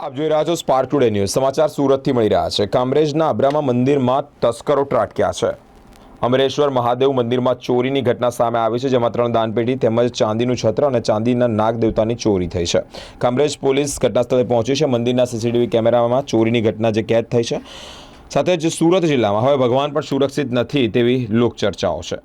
આપ જોઈ રહ્યા છો સ્પાર્ક ટુડે ન્યૂઝ સમાચાર સુરતથી મળી રહ્યા છે. કામરેજના અબ્રામા મંદિરમાં તસ્કરો ત્રાટક્યા છે. અમરેશ્વર મહાદેવ મંદિરમાં ચોરીની ઘટના સામે આવી છે, જેમાં ત્રણ દાનપેટી તેમજ ચાંદીનું છત્ર અને ચાંદીના નાગ દેવતાની ચોરી થઈ છે. કામરેજ પોલીસ ઘટનાસ્થળે પહોંચી છે. મંદિરના સીસીટીવી કેમેરામાં ચોરીની ઘટના જે કેદ થઈ છે. સાથે જ સુરત જિલ્લામાં. હવે ભગવાન પણ સુરક્ષિત નથી તેવી લોકચર્ચાઓ છે.